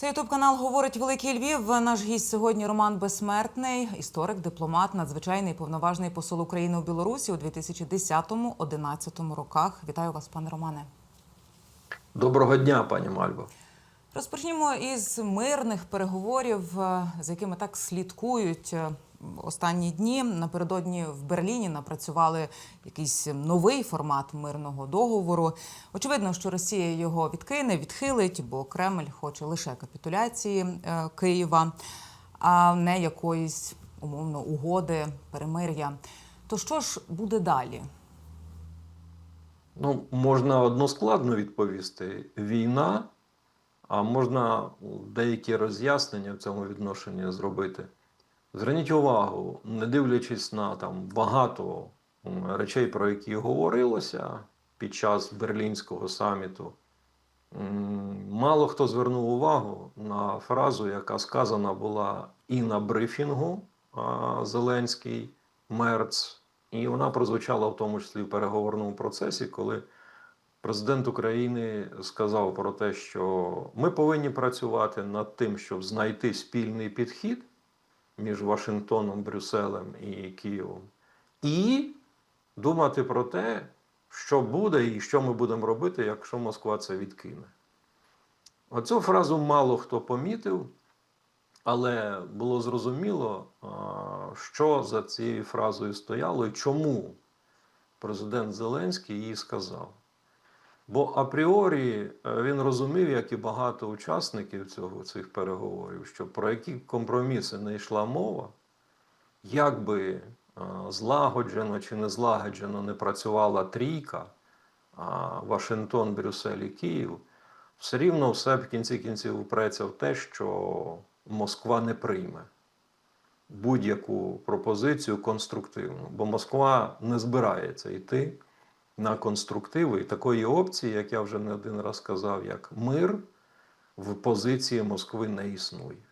Це ютуб канал говорить Великий Львів. Наш гість сьогодні Роман Безсмертний, історик, дипломат, надзвичайний повноважний посол України у Білорусі у 2010-2011 роках. Вітаю вас, пане Романе. Доброго дня, пані Мальбо. Розпочнімо із мирних переговорів, з за якими так слідкують е, останні дні. Напередодні в Берліні напрацювали якийсь новий формат мирного договору. Очевидно, що Росія його відкине, відхилить, бо Кремль хоче лише капітуляції е, Києва, а не якоїсь умовно угоди, перемир'я. То що ж буде далі? Ну, можна односкладно відповісти: війна, а можна деякі роз'яснення в цьому відношенні зробити. Зверніть увагу, не дивлячись на там багато речей, про які говорилося під час берлінського саміту, мало хто звернув увагу на фразу, яка сказана була і на брифінгу Зеленський, Мерц, і вона прозвучала в тому числі в переговорному процесі, коли президент України сказав про те, що ми повинні працювати над тим, щоб знайти спільний підхід між Вашингтоном, Брюсселем і Києвом, і думати про те, що буде і що ми будемо робити, якщо Москва це відкине. Оцю фразу мало хто помітив, але було зрозуміло, що за цією фразою стояло і чому президент Зеленський її сказав. Бо апріорі е, він розумів, як і багато учасників цього, цих переговорів, що про які компроміси не йшла мова, як би е, злагоджено чи не злагоджено не працювала трійка, Вашингтон, Брюссель і Київ, все рівно все в кінці кінців упреться в те, що Москва не прийме будь-яку пропозицію конструктивну, бо Москва не збирається йти на конструктиви і такої опції, як я вже не один раз сказав, як мир в позиції Москви не існує.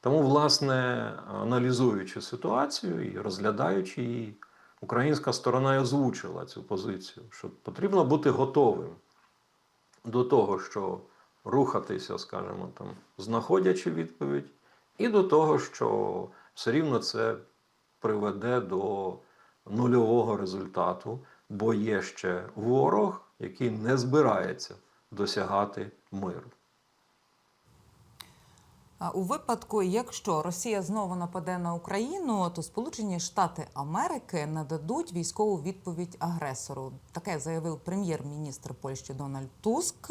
Тому, власне, аналізуючи ситуацію і розглядаючи її, українська сторона і озвучила цю позицію, що потрібно бути готовим до того, що рухатися, скажімо, там, знаходячи відповідь, і до того, що все рівно це приведе до нульового результату, бо є ще ворог, який не збирається досягати миру. У випадку, якщо Росія знову нападе на Україну, то Сполучені Штати Америки нададуть військову відповідь агресору. Таке заявив прем'єр-міністр Польщі Дональд Туск,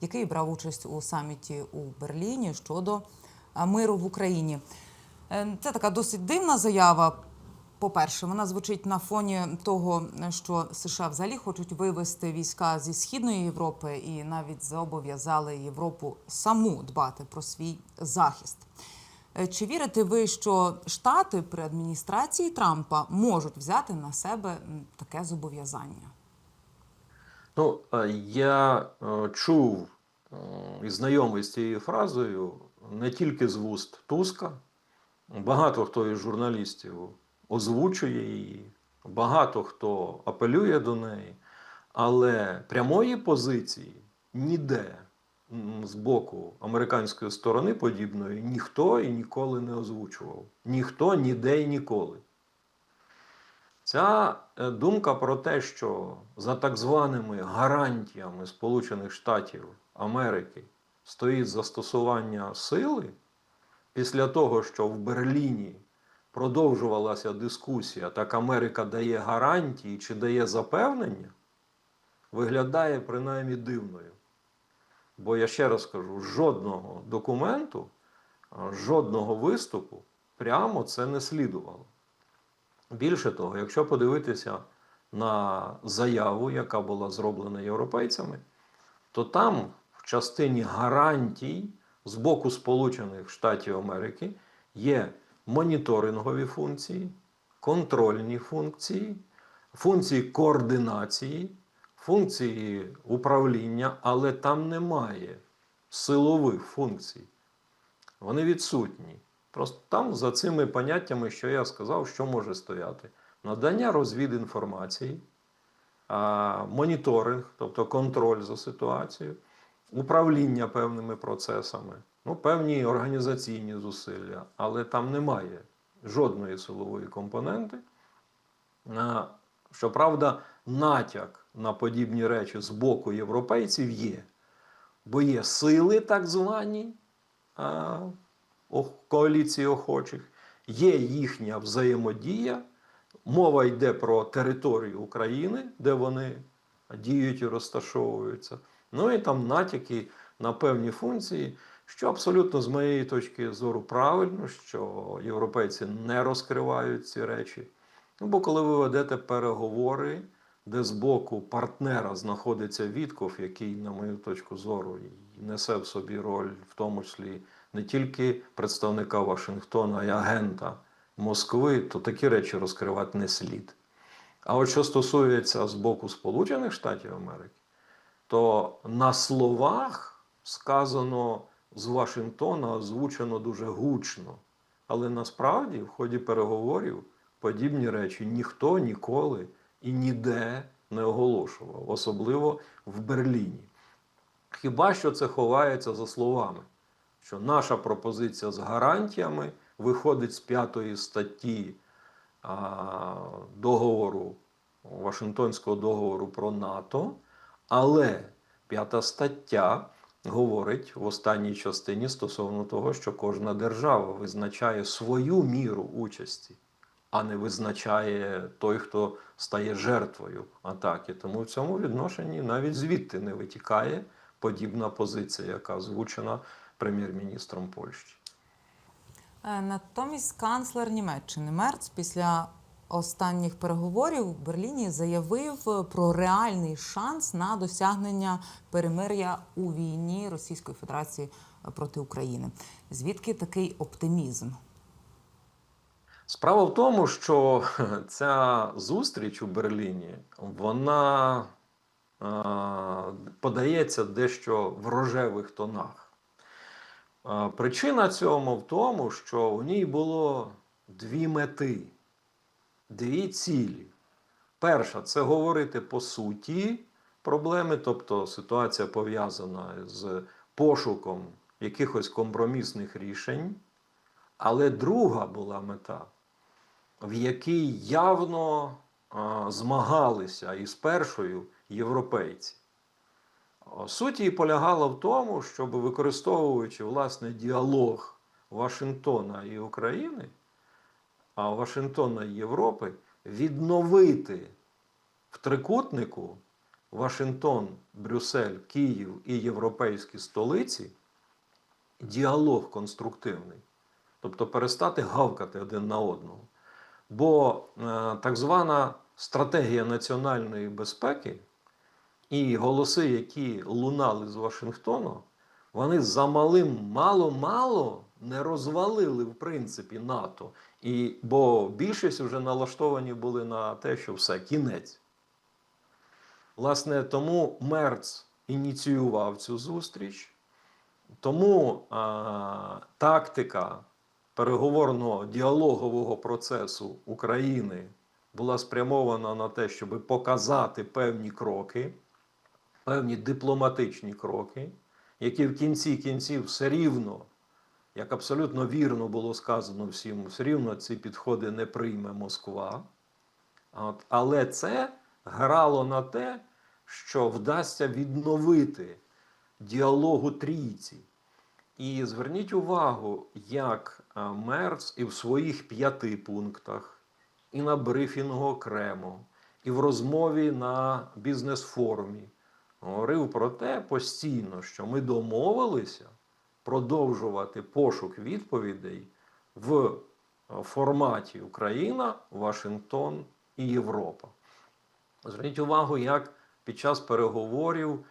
який брав участь у саміті у Берліні щодо миру в Україні. Е, Це така досить дивна заява. По-перше, вона звучить на фоні того, що США взагалі хочуть вивести війська зі східної Європи і навіть зобов'язали Європу саму дбати про свій захист. Е, Чи вірите ви, що Штати при адміністрації Трампа можуть взяти на себе таке зобов'язання? Ну, е, я е, чув і знайомий з цією фразою не тільки з вуст Туска. Багато хто із журналістів озвучує її, багато хто апелює до неї, але прямої позиції ніде з боку американської сторони подібної ніхто і ніколи не озвучував. Ніхто ніде і ніколи. Ця е, думка про те, що за так званими гарантіями Сполучених Штатів Америки стоїть застосування сили, після того, що в Берліні продовжувалася дискусія, так Америка дає гарантії чи дає запевнення, виглядає принаймні дивною. Бо я ще раз кажу, жодного документу, жодного виступу прямо це не слідувало. Більше того, якщо подивитися на заяву, яка була зроблена європейцями, то там в частині гарантій з боку Сполучених Штатів Америки є моніторингові функції, контрольні функції, функції координації, функції управління, але там немає силових функцій. Вони відсутні. Просто там за цими поняттями, що я сказав, що може стояти: надання розвідінформації, моніторинг, тобто контроль за ситуацією, управління певними процесами, ну, певні організаційні зусилля, але там немає жодної силової компоненти. Щоправда, натяк на подібні речі з боку європейців є, бо є сили так звані коаліції охочих, є їхня взаємодія. Мова йде про територію України, де вони діють і розташовуються. Ну і там натяки на певні функції, що абсолютно з моєї точки зору правильно, що європейці не розкривають ці речі. Ну, бо коли ви ведете переговори, де з боку партнера знаходиться Вітков, який, на мою точку зору, несе в собі роль, в тому числі не тільки представника Вашингтона, й агента Москви, то такі речі розкривати не слід. А от що стосується з боку Сполучених Штатів Америки, то на словах сказано з Вашингтона озвучено дуже гучно. Але насправді в ході переговорів подібні речі ніхто ніколи і ніде не оголошував, особливо в Берліні. Хіба що це ховається за словами, що наша пропозиція з гарантіями виходить з п'ятої статті а, договору, Вашингтонського договору про НАТО, але п'ята стаття говорить в останній частині стосовно того, що кожна держава визначає свою міру участі, а не визначає той, хто стає жертвою атаки. Тому в цьому відношенні навіть звідти не витікає подібна позиція, яка озвучена прем'єр-міністром Польщі. Е, Натомість канцлер Німеччини Мерц після останніх переговорів в Берліні заявив е, про реальний шанс на досягнення перемир'я у війні Російської Федерації е, проти України. Звідки такий оптимізм? Справа в тому, що ця зустріч у Берліні вона е, подається дещо в рожевих тонах. Е, причина цьому в тому, що у ній було дві мети, дві цілі. Перша це говорити по суті проблеми, тобто ситуація пов'язана з пошуком якихось компромісних рішень. Але друга була мета, в якій явно а, змагалися із першою європейці. Суть її полягала в тому, щоб використовуючи власне діалог Вашингтона і України, Вашингтона і Європи, відновити в трикутнику Вашингтон, Брюссель, Київ і європейські столиці діалог конструктивний. Тобто перестати гавкати один на одного. Бо е, так звана стратегія національної безпеки і голоси, які лунали з Вашингтона, вони замалим мало-мало не розвалили в принципі НАТО. І, бо більшість вже налаштовані були на те, що все, кінець. Власне, тому Мерц ініціював цю зустріч. Тому а, тактика переговорного діалогового процесу України була спрямована на те, щоб показати певні кроки, певні дипломатичні кроки, які в кінці кінців все рівно, як абсолютно вірно було сказано всім, все рівно ці підходи не прийме Москва. От, але це грало на те, що вдасться відновити діалогу трійці. І зверніть увагу, як Мерц і в своїх п'яти пунктах, і на брифінгу окремо, і в розмові на бізнес-форумі говорив про те постійно, що ми домовилися продовжувати пошук відповідей в е, форматі Україна, Вашингтон і Європа. Зверніть увагу, як під час переговорів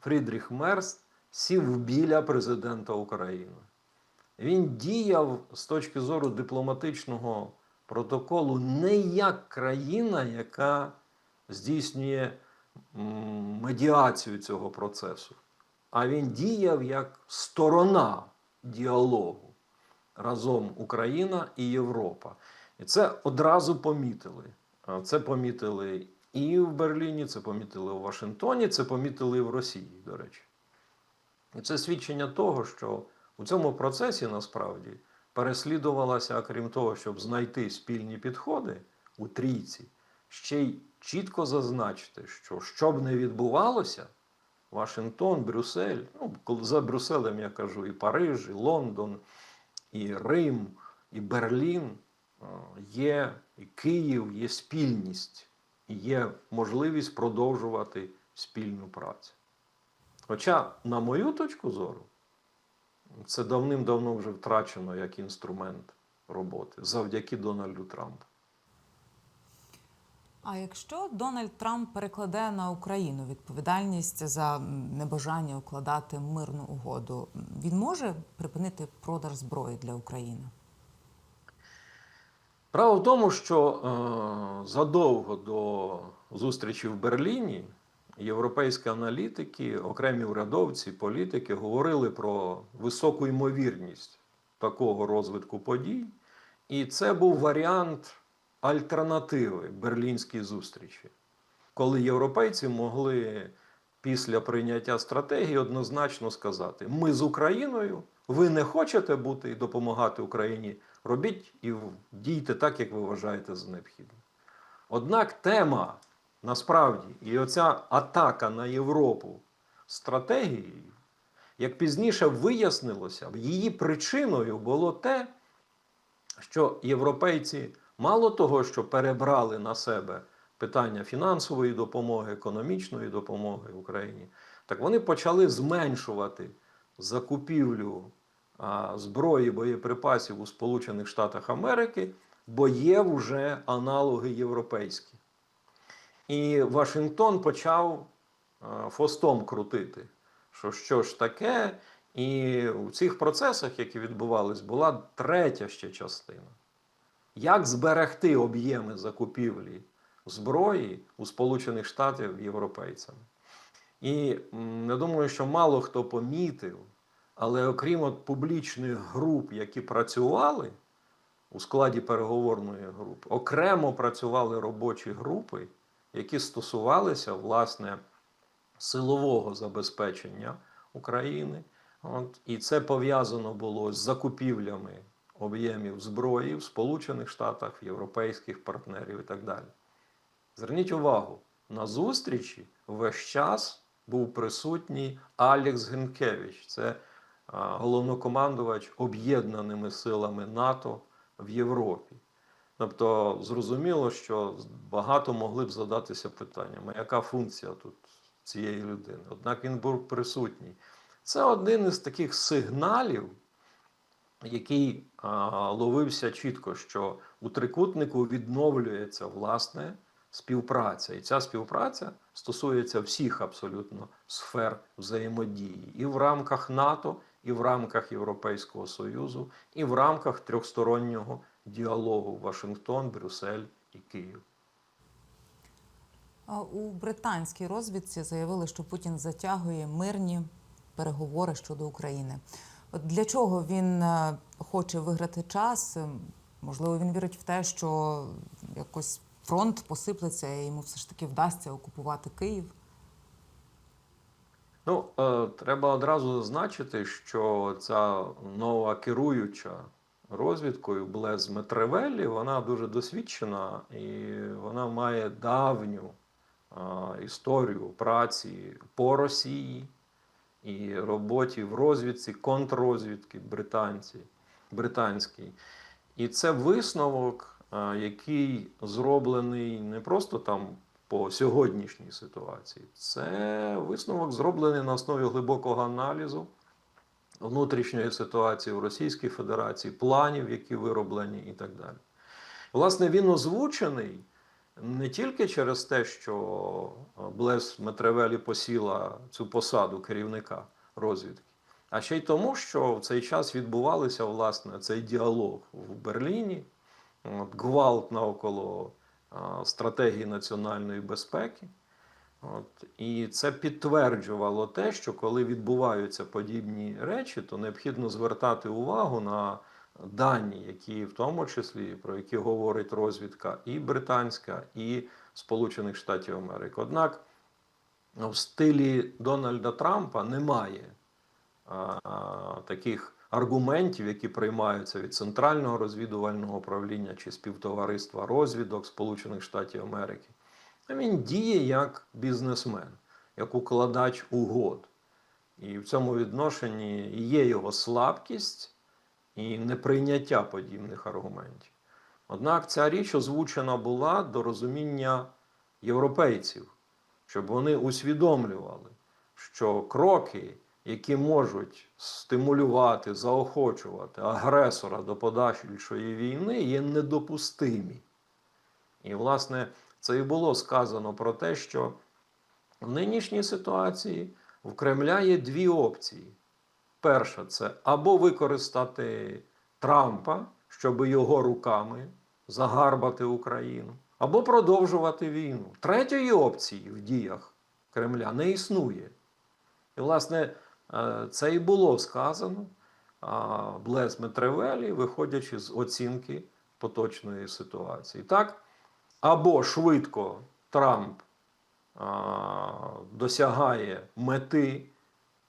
Фрідріх Мерц сів біля президента України. Він діяв з точки зору дипломатичного протоколу не як країна, яка здійснює медіацію цього процесу, а він діяв як сторона діалогу разом Україна і Європа. І це одразу помітили. Це помітили і в Берліні, це помітили у Вашингтоні, це помітили і в Росії, до речі. І це свідчення того, що у цьому процесі насправді переслідувалося, крім того, щоб знайти спільні підходи у трійці, ще й чітко зазначити, що що б не відбувалося, Вашингтон, Брюссель, ну, за Брюсселем я кажу і Париж, і Лондон, і Рим, і Берлін, е, є і Київ, є спільність, і є можливість продовжувати спільну працю. Хоча, на мою точку зору, це давним-давно вже втрачено як інструмент роботи завдяки Дональду Трампу. А якщо Дональд Трамп перекладе на Україну відповідальність за небажання укладати мирну угоду, він може припинити продаж зброї для України? Право в тому, що е, задовго до зустрічі в Берліні європейські аналітики, окремі урядовці, політики говорили про високу ймовірність такого розвитку подій. І це був варіант альтернативи берлінській зустрічі, коли європейці могли після прийняття стратегії однозначно сказати: ми з Україною, ви не хочете бути і допомагати Україні, робіть і дійте так, як ви вважаєте за необхідне. Однак тема насправді і оця атака на Європу стратегією, як пізніше вияснилося, її причиною було те, що європейці мало того, що перебрали на себе питання фінансової допомоги, економічної допомоги Україні, так вони почали зменшувати закупівлю зброї боєприпасів у Сполучених Штатах Америки, бо є вже аналоги європейські. І Вашингтон почав а, фостом крутити, що що ж таке. І у цих процесах, які відбувались, була третя ще частина. Як зберегти об'єми закупівлі зброї у Сполучених Штатів європейцями? І я думаю, що мало хто помітив, але окрім от публічних груп, які працювали у складі переговорної групи, окремо працювали робочі групи, які стосувалися власне силового забезпечення України. От, і це пов'язано було з закупівлями об'ємів зброї в Сполучених Штатах, європейських партнерів і так далі. Зверніть увагу, на зустрічі весь час був присутній Алекс Генкевич. Це головнокомандувач об'єднаними силами НАТО в Європі. Тобто, зрозуміло, що багато могли б задатися питаннями, яка функція тут цієї людини. Однак він був присутній. Це один із таких сигналів, який ловився чітко, що у трикутнику відновлюється власне співпраця. І ця співпраця стосується всіх абсолютно сфер взаємодії і в рамках НАТО, і в рамках Європейського Союзу, і в рамках трьохстороннього діалогу Вашингтон, Брюссель і Київ. У британській розвідці заявили, що Путін затягує мирні переговори щодо України. От для чого він е, хоче виграти час? Ем, Можливо, він вірить в те, що якось фронт посиплеться і йому все ж таки вдасться окупувати Київ. Ну, е, треба одразу зазначити, що ця нова керуюча розвідкою Блез Метревелі, вона дуже досвідчена і вона має давню е, історію праці по Росії і роботі в розвідці, контррозвідки британці, британській. І це висновок, який зроблений не просто там по сьогоднішній ситуації. Це висновок зроблений на основі глибокого аналізу внутрішньої ситуації в Російській Федерації, планів, які вироблені, і так далі. Власне, він озвучений не тільки через те, що Блес Метревелі посіла цю посаду керівника розвідки, а ще й тому, що в цей час відбувалися власне цей діалог в Берліні, от, гвалт навколо а, стратегії національної безпеки. От, і це підтверджувало те, що коли відбуваються подібні речі, то необхідно звертати увагу на дані, які в тому числі про які говорить розвідка і британська, і Сполучених Штатів Америки. Однак ну, в стилі Дональда Трампа немає а, таких аргументів, які приймаються від Центрального розвідувального управління чи співтовариства розвідок Сполучених Штатів Америки. Він діє як бізнесмен, як укладач угод. І в цьому відношенні є його слабкість і неприйняття подібних аргументів. Однак ця річ озвучена була до розуміння європейців, щоб вони усвідомлювали, що кроки, які можуть стимулювати, заохочувати агресора до подальшої війни, є недопустимі. І, власне, це і було сказано про те, що в нинішній ситуації в Кремля є дві опції. Перша це або використати Трампа, щоб його руками загарбати Україну, або продовжувати війну. Третьої опції в діях Кремля не існує. І, власне, е, це і було сказано а, Блес Метревелі, виходячи з оцінки поточної ситуації. Так, або швидко Трамп досягає мети,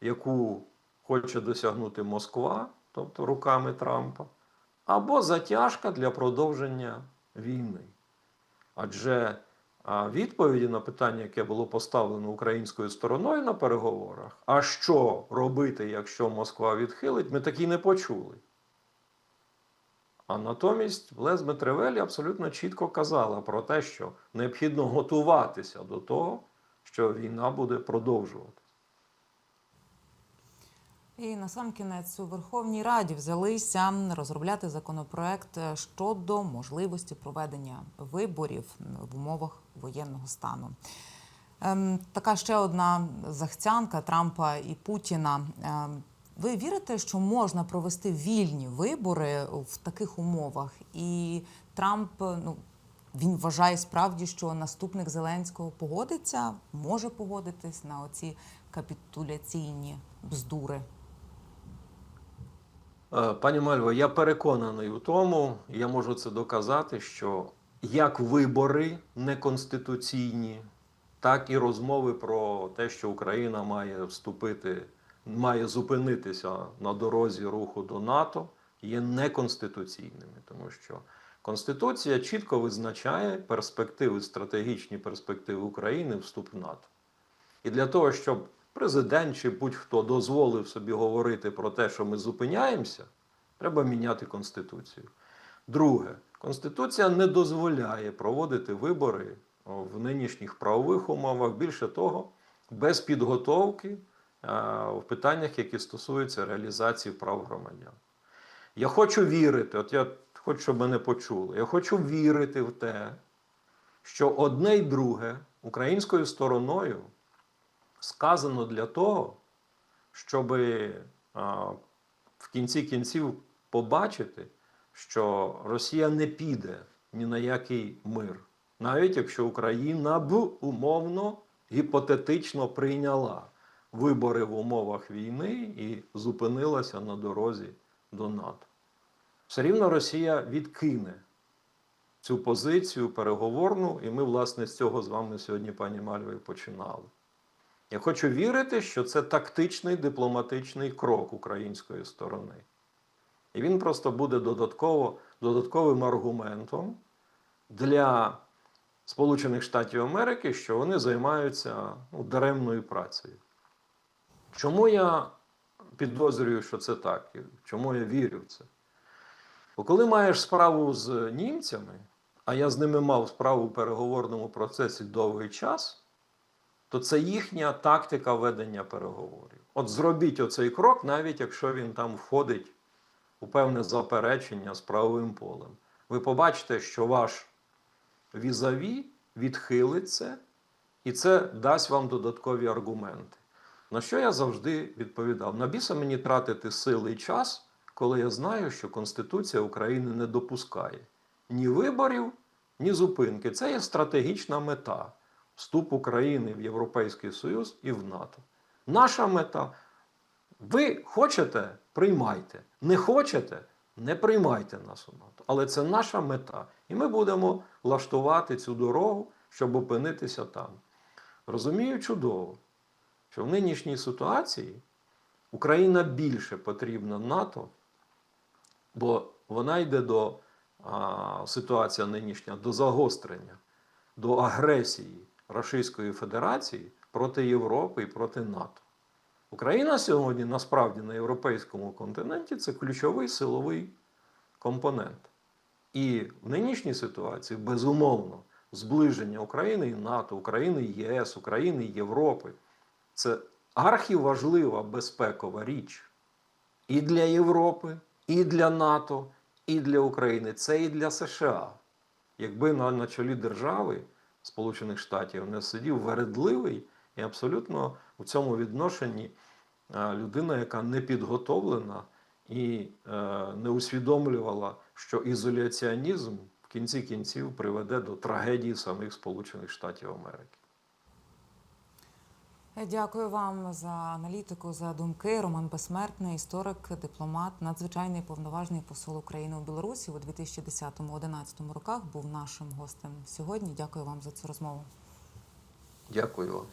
яку хоче досягнути Москва, тобто руками Трампа, або затяжка для продовження війни. Адже відповіді на питання, яке було поставлено українською стороною на переговорах, а що робити, якщо Москва відхилить, ми такі не почули. А натомість Блез Метревелі абсолютно чітко казала про те, що необхідно готуватися до того, що війна буде продовжуватися. І на сам кінець у Верховній Раді взялися розробляти законопроект щодо можливості проведення виборів в умовах воєнного стану. Ем, така ще одна захцянка Трампа і Путіна. Ем, ви вірите, що можна провести вільні вибори в таких умовах? І Трамп ну він вважає справді, що наступник Зеленського погодиться, може погодитись на оці капітуляційні бздури. Е, Пані Мальво, я переконаний у тому, я можу це доказати, що як вибори неконституційні, так і розмови про те, що Україна має вступити, має зупинитися на дорозі руху до НАТО, є неконституційними, тому що Конституція чітко визначає перспективи, стратегічні перспективи України вступ в НАТО. І для того, щоб президент чи будь-хто дозволив собі говорити про те, що ми зупиняємося, треба міняти Конституцію. Друге, Конституція не дозволяє проводити вибори в нинішніх правових умовах, більше того, без підготовки е, в питаннях, які стосуються реалізації прав громадян. Я хочу вірити, от я хочу, щоб мене почули, я хочу вірити в те, що одне й друге українською стороною сказано для того, щоб в кінці кінців побачити, що Росія не піде ні на який мир, навіть якщо Україна б умовно гіпотетично прийняла вибори в умовах війни і зупинилася на дорозі до НАТО. Все рівно Росія відкине цю позицію переговорну, і ми, власне, з цього з вами сьогодні, пані Мальві, починали. Я хочу вірити, що це тактичний дипломатичний крок української сторони. І він просто буде додатково, додатковим аргументом для Сполучених Штатів Америки, що вони займаються ну, даремною працею. Чому я підозрюю, що це так? І Чому я вірю в це? Бо коли маєш справу з німцями, а я з ними мав справу в переговорному процесі довгий час, то це їхня тактика ведення переговорів. От зробіть оцей крок, навіть якщо він там входить у певне заперечення з правовим полем. Ви побачите, що ваш візаві відхилить це, і це дасть вам додаткові аргументи. На що я завжди відповідав: на біса мені тратити сили і час, коли я знаю, що Конституція України не допускає ні виборів, ні зупинки. Це є стратегічна мета вступ України в Європейський Союз і в НАТО. Наша мета. Ви хочете, приймайте. Не хочете, не приймайте нас у НАТО. Але це наша мета. І ми будемо влаштувати цю дорогу, щоб опинитися там. Розумію чудово, що в нинішній ситуації Україна більше потрібна НАТО, бо вона йде до а, ситуація нинішня до загострення, до агресії Російської Федерації проти Європи і проти НАТО. Україна сьогодні насправді на європейському континенті це ключовий силовий компонент. І в нинішній ситуації, безумовно, зближення України і НАТО, України і ЄС, України і Європи це архіважлива безпекова річ і для Європи, і для НАТО, і для України. Це і для США. Якби на, на чолі держави Сполучених Штатів не сидів вередливий і абсолютно у цьому відношенні е, людина, яка не підготовлена і е, не усвідомлювала, що ізоляціонізм в кінці кінців приведе до трагедії самих Сполучених Штатів Америки. Дякую вам за аналітику, за думки. Роман Безсмертний, історик, дипломат, надзвичайний повноважний посол України у Білорусі у 2010-2011 роках був нашим гостем сьогодні. Дякую вам за цю розмову. Дякую вам.